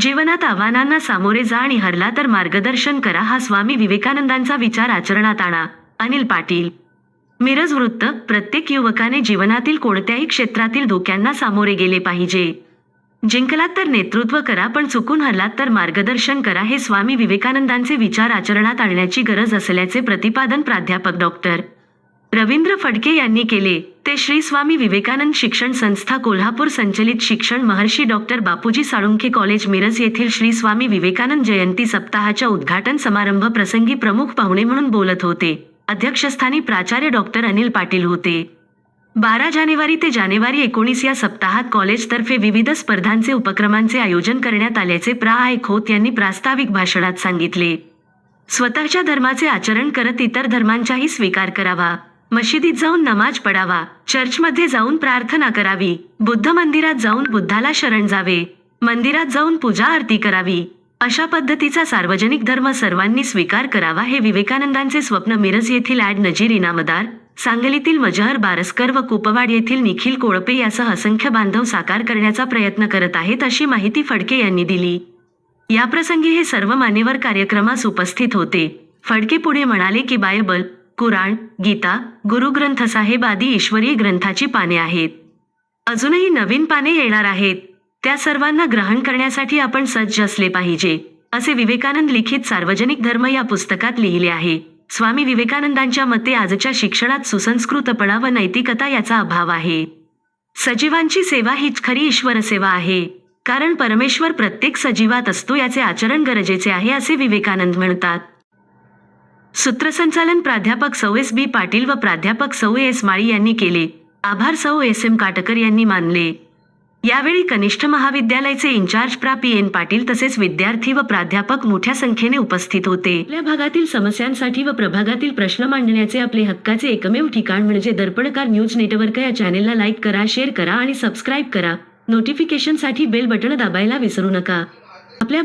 जीवनात आव्हानांना सामोरे जा आणि हरला तर मार्गदर्शन करा हा स्वामी विवेकानंदांचा विचार आचरणात आणा. अनिल पाटील. मिरज वृत्त प्रत्येक युवकाने जीवनातील कोणत्याही क्षेत्रातील धोक्यांना सामोरे गेले पाहिजे. जिंकलात तर नेतृत्व करा पण चुकून हरलात तर मार्गदर्शन करा हे स्वामी विवेकानंदांचे विचार आचरणात आणण्याची गरज असल्याचे प्रतिपादन प्राध्यापक डॉक्टर. रवींद्र फडके यांनी केले. ते श्री स्वामी विवेकानंद शिक्षण संस्था कोल्हापूर संचलित शिक्षण महर्षी डॉक्टर बापूजी साळुंखे कॉलेज मिरज येथील श्री स्वामी विवेकानंद जयंती सप्ताहाच्या उद्घाटन समारंभ प्रसंगी प्रमुख पाहुणे म्हणून बोलत होते. अध्यक्षस्थानी प्राचार्य डॉक्टर अनिल पाटील होते. बारा जानेवारी ते जानेवारी एकोणीस या सप्ताहात कॉलेजतर्फे विविध स्पर्धांचे उपक्रमांचे आयोजन करण्यात आल्याचे प्रा. आय. खोत यांनी प्रास्ताविक भाषणात सांगितले. स्वतःच्या धर्माचे आचरण करत इतर धर्मांचाही स्वीकार करावा. मशिदीत जाऊन नमाज पडावा चर्चमध्ये जाऊन प्रार्थना करावी. बुद्ध मंदिरात जाऊन बुद्धाला शरण जावे. मंदिरात जाऊन पूजा आरती करावी. अशा पद्धतीचा सार्वजनिक धर्म सर्वांनी स्वीकार करावा हे विवेकानंदांचे स्वप्न मिरज येथील ॲड नजीर इनामदार सांगलीतील मजहर बारसकर व कुपवाड येथील निखिल कोळपे यासह असंख्य बांधव साकार करण्याचा प्रयत्न करत आहेत अशी माहिती फडके यांनी दिली. याप्रसंगी हे सर्व मान्यवर कार्यक्रमास उपस्थित होते. फडके पुढे म्हणाले की बायबल कुराण गीता गुरुग्रंथ साहेब आदी ईश्वरीय ग्रंथाची पाने आहेत. अजूनही नवीन पाने येणार आहेत. त्या सर्वांना ग्रहण करण्यासाठी आपण सज्ज असले पाहिजे असे विवेकानंद लिखित सार्वजनिक धर्म या पुस्तकात लिहिले आहे. स्वामी विवेकानंदांच्या मते आजच्या शिक्षणात सुसंस्कृतपणा व नैतिकता याचा अभाव आहे. सजीवांची सेवा हीच खरी ईश्वर सेवा आहे. कारण परमेश्वर प्रत्येक सजीवात असतो याचे आचरण गरजेचे आहे असे विवेकानंद म्हणतात. सूत्रसंचालन प्राध्यापक सौ एस बी पाटील व प्राध्यापक सौ एस माळी यांनी केले. आभार सौ एस एम काटकर यांनी मानले. यावेळी कनिष्ठ महाविद्यालयाचे इन्चार्ज प्रा. पी. एन. पाटील तसेच विद्यार्थी व प्राध्यापक मोठ्या संख्येने उपस्थित होते. आपल्या भागातील समस्यांसाठी व प्रभागातील प्रश्न मांडण्याचे आपले हक्काचे एकमेव ठिकाण म्हणजे दर्पणकार न्यूज नेटवर्क या चॅनेलला लाईक करा शेअर करा आणि सबस्क्राईब करा. नोटिफिकेशनसाठी बेल बटण दाबायला विसरू नका. आपल्या